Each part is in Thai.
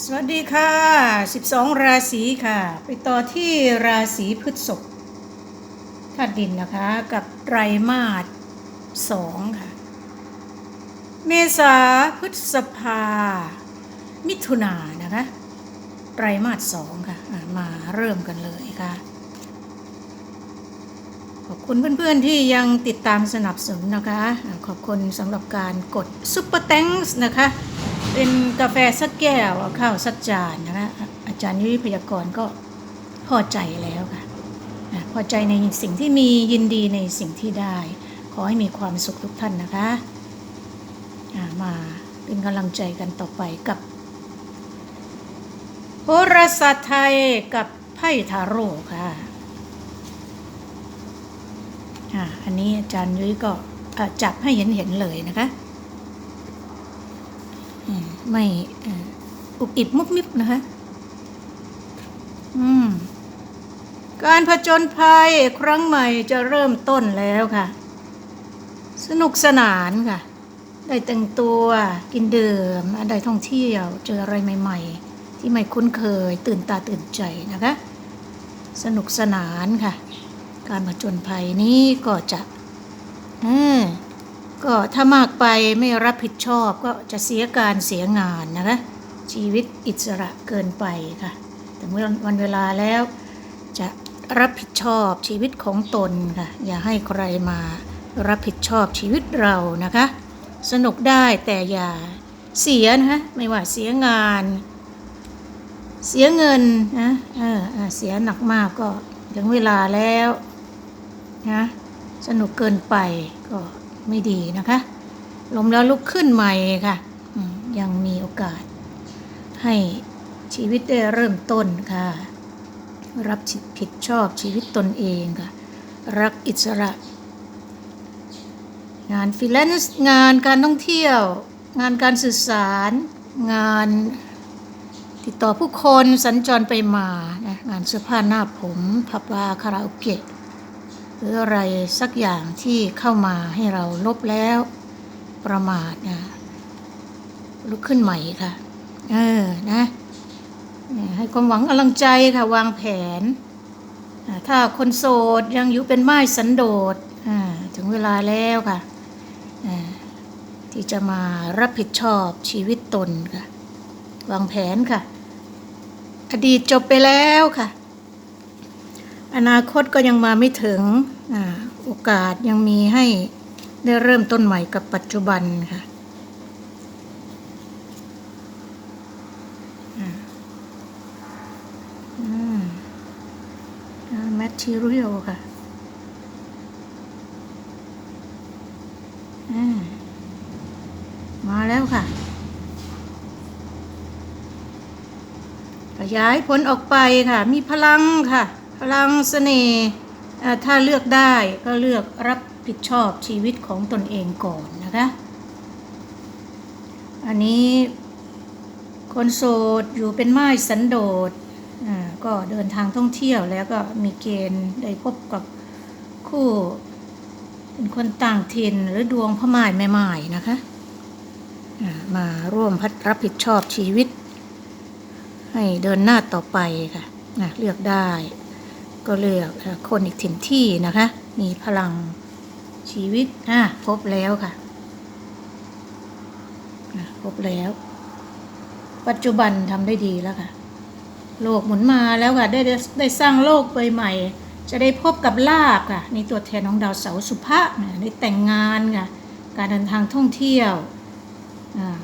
สวัสดีค่ะ 12 ราศีค่ะ ไปต่อที่ราศีพฤษภธาตุดินนะคะ กับไตรมาสสองค่ะ เมษาพฤษภา มิถุนานะคะ ไตรมาสสองค่ะ มาเริ่มกันเลยค่ะ ขอบคุณเพื่อนๆที่ยังติดตามสนับสนุนนะคะอะขอบคุณสำหรับการกดซุปเปอร์แตงส์นะคะ เป็นกาแฟสักแก้วข้าวสักจานนะคะอาจารย์ยุ้ยพยากรณ์ก็พอใจแล้วค่ะพอใจในสิ่งที่มียินดีในสิ่งที่ได้ ขอให้มีความสุขทุกท่านนะคะมาเป็นกำลังใจกันต่อไปกับโหราศาสตร์ไทยกับไพ่ทาโร่ค่ะอันนี้อาจารย์ยุ้ยก็จับให้เห็นเห็นๆเลยนะคะ ไม่อุบอิบมุบมิบนะคะ อืม การผจญภัยครั้งใหม่จะเริ่มต้นแล้วค่ะ สนุกสนานค่ะ ได้แต่งตัวกินดื่มได้ท่องเที่ยว เจออะไรใหม่ ๆ ที่ไม่คุ้นเคย ตื่นตาตื่นใจนะคะ สนุกสนานค่ะ การผจญภัยนี้ก็จะเออ ก็ถ้ามากไปไม่รับผิดชอบก็จะเสียการเสียงานนะคะชีวิตอิสระเกินไปค่ะแต่เมื่อวันเวลาแล้วจะรับผิดชอบชีวิตของตนค่ะ อย่าให้ใครมารับผิดชอบชีวิตเรานะคะ สนุกได้แต่อย่าเสียนะคะไม่ว่าเสียงาน เสียเงินนะเออเออเสียหนักมากก็ถึงเวลาแล้วนะสนุกเกินไปก็ ไม่ดีนะคะล้มแล้วลุกขึ้นใหม่ค่ะยังมีโอกาส ให้ชีวิตได้เริ่มต้นค่ะ รับผิดชอบชีวิตตนเองค่ะ รักอิสระ งานฟรีแลนซ์งานการท่องเที่ยว งานการสื่อสาร งานติดต่อผู้คนสัญจรไปมานะงานเสื้อผ้าหน้าผม ผับบาร์คาราโอเกะ หรืออะไรสักอย่างที่เข้ามาให้เราลบแล้วประมาทนะลุกขึ้นใหม่ค่ะ เออนะให้ความหวังกำลังใจค่ะวางแผน ถ้าคนโสดยังอยู่เป็นไม้สันโดษถึงเวลาแล้วค่ะ ที่จะมารับผิดชอบชีวิตตนค่ะ วางแผนค่ะ อดีตจบไปแล้วค่ะ อนาคตก็ยังมาไม่ถึงอาโอกาสยังมีให้ได้เริ่มต้นใหม่กับปัจจุบันค่ะแมททีเรียลค่ะอ่ามาแล้วค่ะ ขยายผลออกไปค่ะ มีพลังค่ะ พลังเสน่ห์ถ้าเลือกได้ก็เลือกรับผิดชอบชีวิตของตนเองก่อนนะคะ อันนี้คนโสดอยู่เป็นไม้สันโดษก็เดินทางท่องเที่ยวแล้วก็มีเกณฑ์ได้พบกับคู่เป็นคนต่างถิ่นหรือดวงพ่อไม้แม่ไม้นะคะมาร่วมพัดรับผิดชอบชีวิต ให้เดินหน้าต่อไปค่ะเลือกได้ ก็เลือกคนอีกถิ่นที่นะคะ มีพลังชีวิตอะพบแล้วค่ะพบแล้ว ปัจจุบันทำได้ดีแล้วค่ะ โลกหมุนมาแล้วค่ะ ได้ได้ได้สร้างโลกใบใหม่ จะได้พบกับลาบค่ะในตัวแทนของดาวเสาร์สุภะนะได้แต่งงานค่ะ การเดินทางท่องเที่ยวอ่า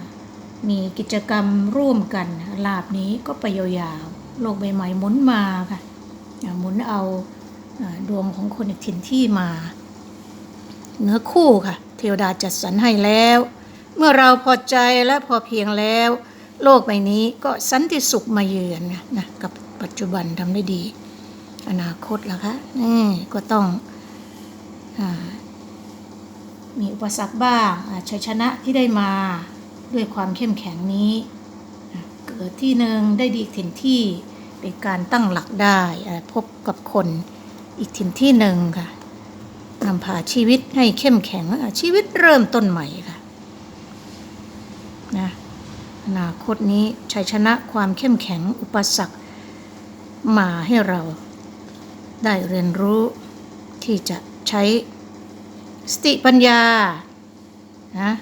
มีกิจกรรมร่วมกันลาบนี้ก็ไปยาวๆ โลกใบใหม่หมุนมาค่ะ หมุนเอาดวงของคนอีกถิ่นที่มา เนื้อคู่ค่ะ เทวดาจัดสรรให้แล้ว เมื่อเราพอใจและพอเพียงแล้ว โลกใบนี้ก็สันติสุขมาเยือนนะกับปัจจุบันทำได้ดี อนาคตล่ะคะนี่ก็ต้องอมีอุปสรรคบ้างชัยชนะที่ได้มาด้วยความเข้มแข็งนี้ เกิดที่หนึ่งได้ดีอีกถิ่นที่ เป็นการตั้งหลักได้พบกับคนอีกถิ่นที่หนึ่งค่ะนำพาชีวิตให้เข้มแข็งชีวิตเริ่มต้นใหม่ค่ะนะอนาคตนี้ชัยชนะความเข้มแข็งอุปสรรคมาให้เราได้เรียนรู้ที่จะใช้สติปัญญานะ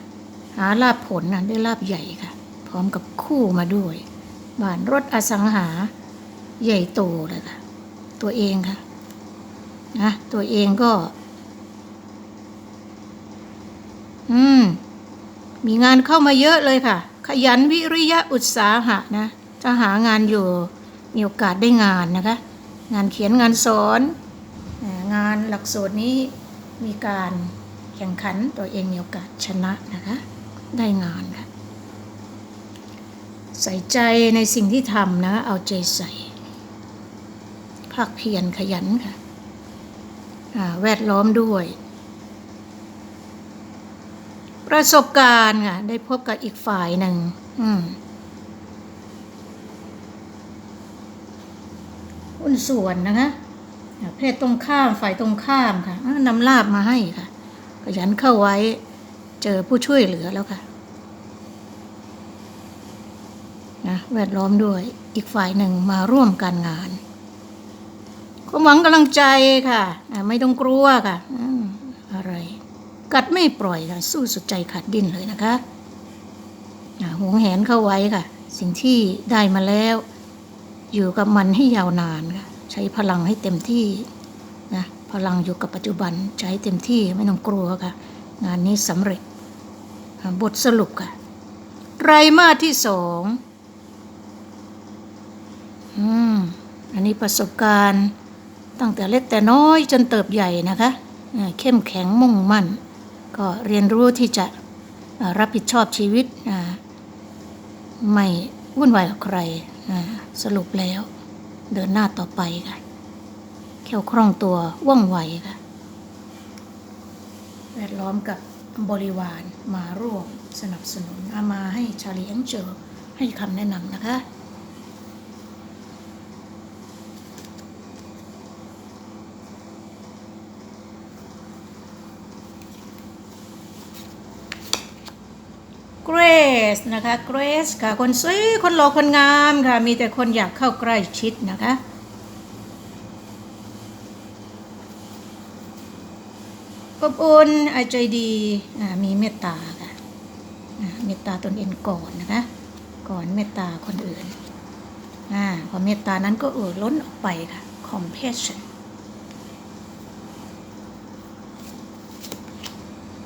หาลาบผลนะได้ลาบใหญ่ค่ะ พร้อมกับคู่มาด้วยบ้านรถอสังหา ใหญ่โตเลยค่ะ ตัวเองค่ะนะตัวเองก็ อืม มีงานเข้ามาเยอะเลยค่ะ ขยันวิริยะอุตสาหะนะจะหางานอยู่มีโอกาสได้งานนะคะ งานเขียนงานสอน งานหลักสูตรนี้มีการแข่งขันตัวเองมีโอกาสชนะนะคะ ได้งานค่ะใส่ใจในสิ่งที่ทำนะ เอาใจใส่ ภาคเพียรขยันค่ะแวดล้อมด้วย ประสบการณ์ค่ะได้พบกับอีกฝ่ายหนึ่งหุ้นส่วนนะคะเพศตรงข้ามฝ่ายตรงข้ามค่ะนำลาบมาให้ค่ะ ขยันเข้าไว้เจอผู้ช่วยเหลือแล้วค่ะนะแวดล้อมด้วยอีกฝ่ายหนึ่งมาร่วมการงาน ความหวังกำลังใจค่ะ ไม่ต้องกลัวค่ะอะไร กัดไม่ปล่อยค่ะ สู้สุดใจขาดดิ้นเลยนะคะหวงแหนเข้าไว้ค่ะ สิ่งที่ได้มาแล้ว อยู่กับมันให้ยาวนานค่ะ ใช้พลังให้เต็มที่นะพลังอยู่กับปัจจุบันใช้เต็มที่ไม่ต้องกลัวค่ะ งานนี้สำเร็จ บทสรุปค่ะไตรมาสที่สองอืมอันนี้ประสบการณ์ ตั้งแต่เล็กแต่น้อยจนเติบใหญ่นะคะเข้มแข็งมุ่งมั่น ก็เรียนรู้ที่จะรับผิดชอบชีวิต ไม่วุ่นวายกับใครสรุปแล้ว เดินหน้าต่อไปค่ะแค่วคล่องตัวว่องไวค่ะแวดล้อมกับบริวารมาร่วมสนับสนุนเอามาให้ชาลีแองเจลให้คำแนะนำนะคะ เกรซนะคะเกรซค่ะ คนสวยคนหล่อคนงามค่ะ มีแต่คนอยากเข้าใกล้ชิดนะคะอบอุ่นอาใจดีมีเมตตาค่ะเมตตาตนเองก่อนนะคะ ก่อนเมตตาคนอื่นอพอเมตตานั้นก็เอ่อล้นออกไปค่ะ compassion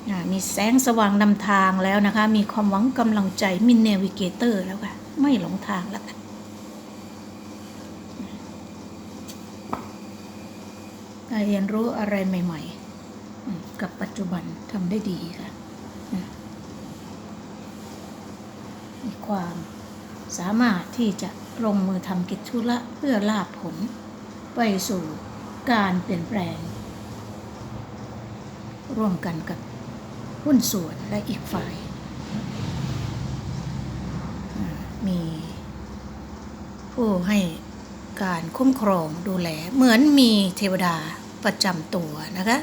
อ่า มีแสงสว่างนำทางแล้วนะคะ มีความหวังกำลังใจมีเนวิเกเตอร์แล้วค่ะ ไม่หลงทางแล้วค่ะได้เรียนรู้อะไรใหม่ ๆ กับปัจจุบันทำได้ดีค่ะนะมีความสามารถที่จะลงมือทำกิจธุระเพื่อลาบผล ไปสู่การเปลี่ยนแปลง ร่วมกันกับ หุ้นส่วนและอีกฝ่าย มีผู้ให้การคุ้มครองดูแล เหมือนมีเทวดาประจำตัวนะคะ